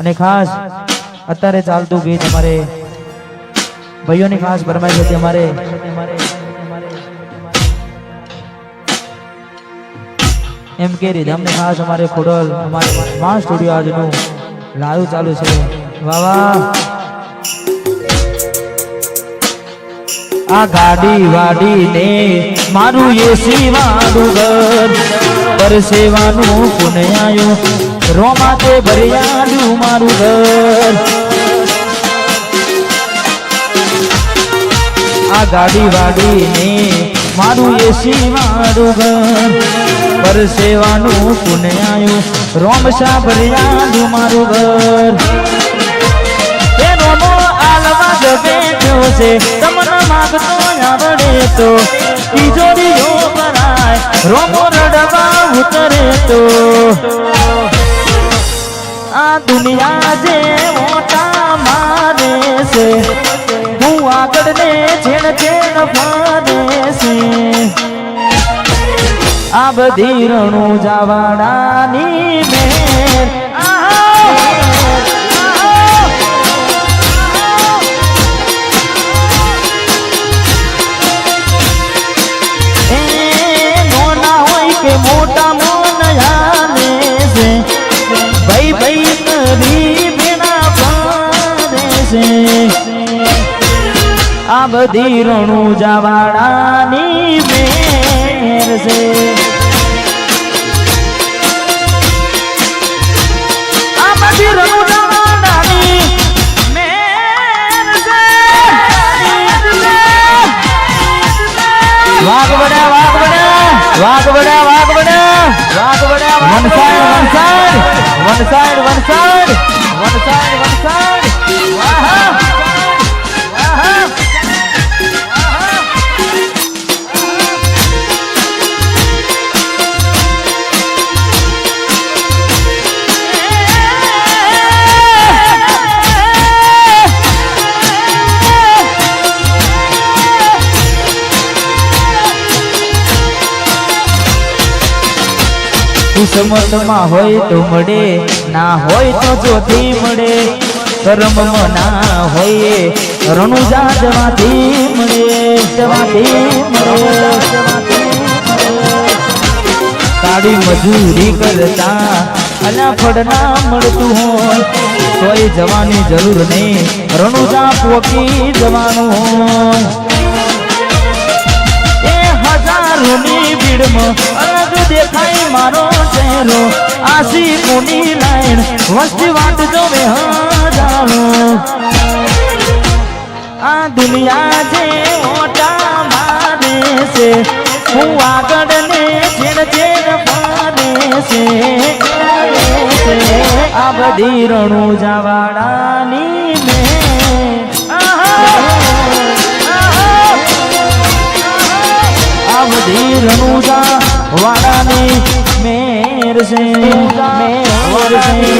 અને ખાસ અત્યારે ચાલતું ગીત અમારે ભાઈઓની ખાસ ફરમાઈ હતી અમારે. એમ કે રીધમને ખાસ અમારે ખોડલ, અમારે મા સ્ટુડિયો આજનું લાઈવ ચાલુ છે. વાહ આ ગાડી વાડી ને મારું એસી વાળું ઘર પરસેવાનું પુનયાયું રોમાતે ભર્યાયું મારું ઘર. આ ગાડી વાડી ને મારું એસી મારું ઘર. પરસેવાનું આવ્યું રોમશા ભર્યાયું મારું ઘર. તમને માગતો આવડે તો. તિજોરીઓ રડવા ઉતરે તો. આ દુનિયા જે મોટા મારે છે, હું આગળ ને છેણ છેણ ફરે છે. આ બધી રણું જવાડાની મેં મોટા આ બધી રણું જવાડાની મેર છે. આ બધી રણું જવાડાની one side one side one side one side one side કિસ્મતમાં હોય તો મળે, ના હોય તો જોથી મળે. કર્મમાં ના હોય રણુજા જવાથી મળે જવાથી મળે. કાળી મજૂરી કરતા અલા ફળ ના મળતું હોય કોઈ જવાની જરૂર નહીં. રણુજા પોકી જવાનું હોય. એ હજારોની ભીડમાં અલગ દેખાય મારો ચહેરો આસી કોની લાઈન, વસ્તી વાટ જોવે હજારો. આ દુનિયા જે ઓટા મારે છે, હું આગળ ને છેડ છેડ ફરે છે. આ બધી રણું જવાડાની મેં. આ બધી રણુજા વાડાની મેર છે મેર છે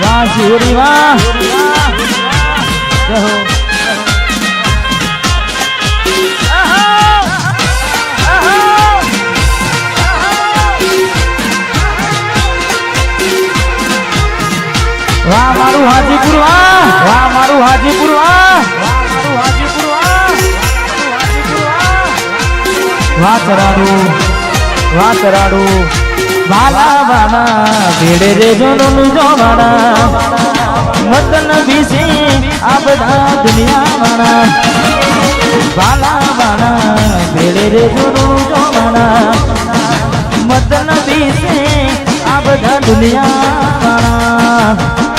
વાહ શિવરી વાહ જય વાહ મારું હાજીપુર વાહ મારું હાજીપુર વાહ ચરાડુ વાહ ચરાડુ. વાલા વાલા ભેડે રે જોનું જો વાળા વતન વિશે આ બધા દુનિયા વાળા વાલા વાલા ભેડે રે જોનું જો વાળા વતન વિશે આ બધા દુનિયા વાળા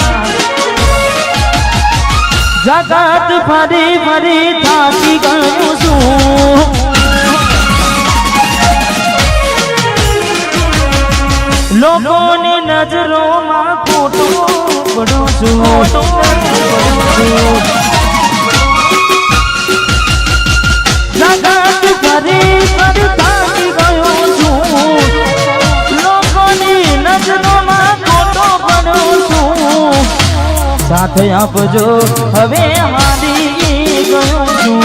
જગત ફરી ફરી થાકી ગયું છું. લોકોની નજરોમાં ખોટું પડું છું. જગત ફરી ફરી થાકી ગયો છું. લોકોની નજરોમાં ખોટો પડું છું. સાથે આપજો. હવે હારી ગયો છું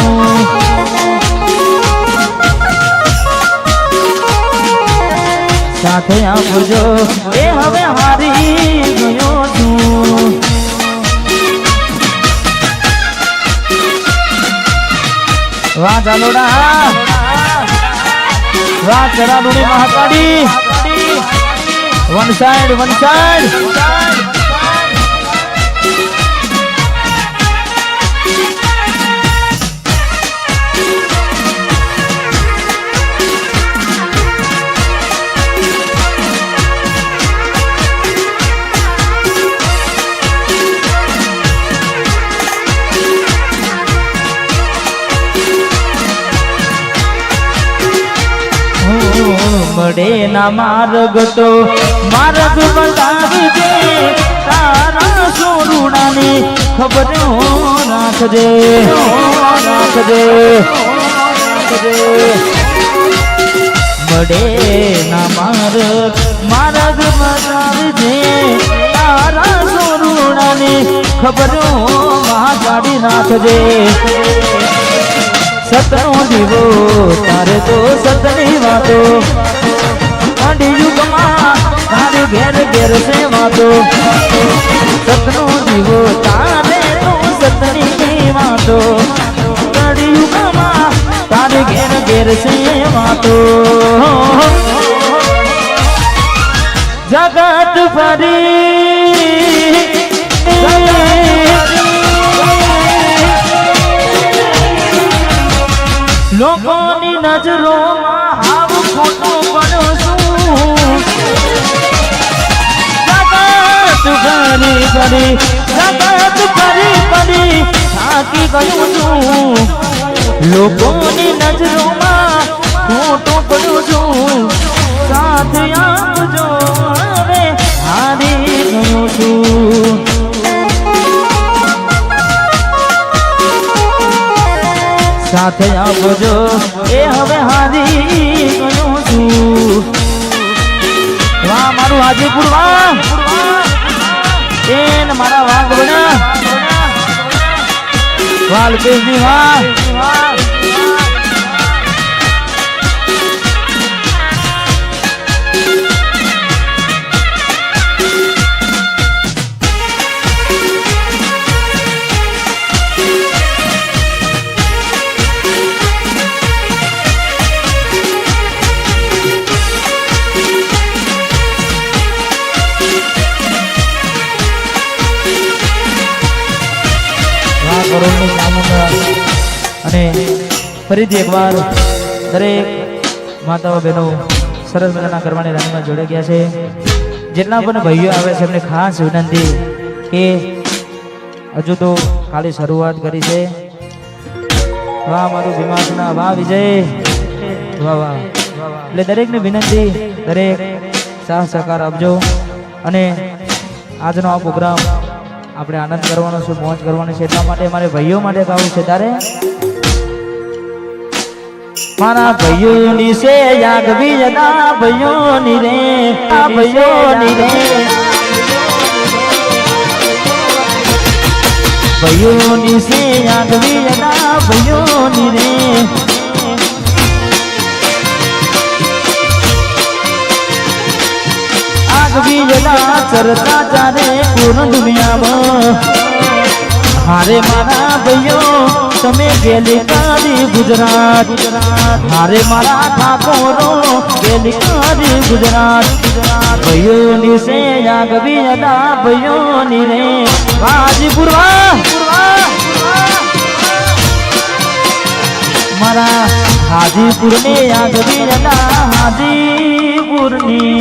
સાથે આપજો. એ હવે હારી ગયો છું વાહ ચાલોડા વાહ ચરાડુડી Mahakali. One side one side. મળે ના માર્ગ તો, માર્ગ બતાવી દે. તારા સોરુડાને ખબર રાખજે રાખજે મળે ના માર્ગ માર્ગ બતાવી દે. તારા સોરુડાને ખબર કાઢી રાખજે સતનો દીવો, તારે તો સતની વાતો. અઢી યુગમાં તારે ઘેર ઘેર છે વાતો સતનો દીવો તારે જગત ફરી. લોકોની નજરોમાં હાવ ખોટો ફરી ફરી જગત ફરી ફરી થાકી ગયું છું. લોકોની નજરોમાં ખોટો પડ્યો છું. સાથ આપજો હવે હારી ગયો છું. સાથે આપજો એ હવે હારી ગયો છું. વાહ, મારું હાજીપુર વાહ એ ને મારા વાઘ બન્યા બેનની વાહ વાહ કરોડની અને ફરીથી એકવાર દરેક માતાઓ બહેનો સરસ મજાના કરવાની રાણીમાં જોડે ગયા છે. જેટલા પણ ભાઈઓ આવે છે, એમને ખાસ વિનંતી કે હજુ તો ખાલી શરૂઆત કરી છે. વાહ, મારું ભીમાસના. વાહ, વિજય. વાહ વાહ. એટલે દરેકને વિનંતી, દરેક સાહ સહકાર આપજો. અને આજનો આ પ્રોગ્રામ આપણે આનંદ કરવાનો છે, મોજ કરવાનો છે. એટલા માટે મારે ભાઈઓ માટે ગાવું છે તારે. મારા ભાઈઓની છે યાગવી જતા ભાઈઓની રે, આ ભાઈઓની રે. ભાઈઓની છે યાગવી જતા ભાઈઓની રે આગવી જતા ચરતા ચારે પૂર્ણ દુનિયામાં. હારે મારા ભાઈઓ, તમે ગેલી કાળી ગુજરાત. હારે મારા ઠાકોરો, ગેલી કાળી ગુજરાત. ભાઈઓની સે આગવી જતા ભાઈઓની રે. હાજીપુર વાહ મારા હાજીપુર ને આગવી જતા હાજીપુરની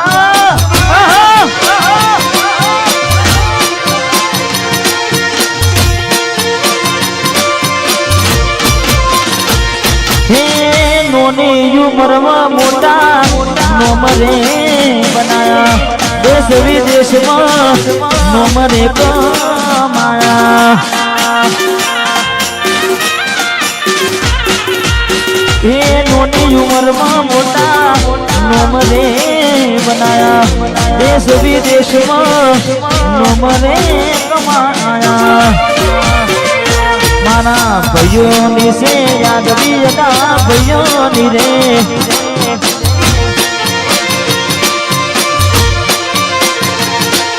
નોની ઉંમરમાં મોટા નોમરે બનાયા? દેશ વિદેશમાં નોમરે કમાયા. એ નોની ઉંમરમાં મોટા નોમરે બનાયા? દેશ વિદેશમાં નોમરે કમાયા. મારા ભાઈઓની છે, યાદ બીજા ભાઈઓની રે.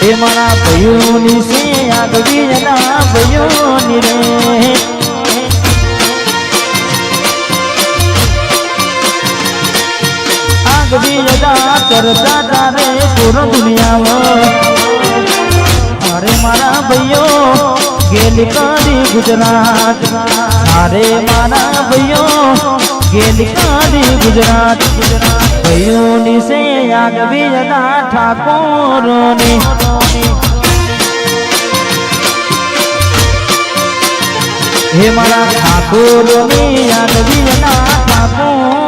એ મારા ભાઈઓની છે, યાદ બીજા ભાઈઓની રે. આગ બીજા ચરતા તારે પૂરો દુનિયામાં. મારા ભાઈઓ ગેલી કાઢી ગુજરાત અરે મારા ભાઈઓ ગેલી કાઢી ગુજરાત ભાઈઓની સે યાદ બીજના ઠાકોરોની હે મારા ઠાકોરોની યાદ ઠાકોરોની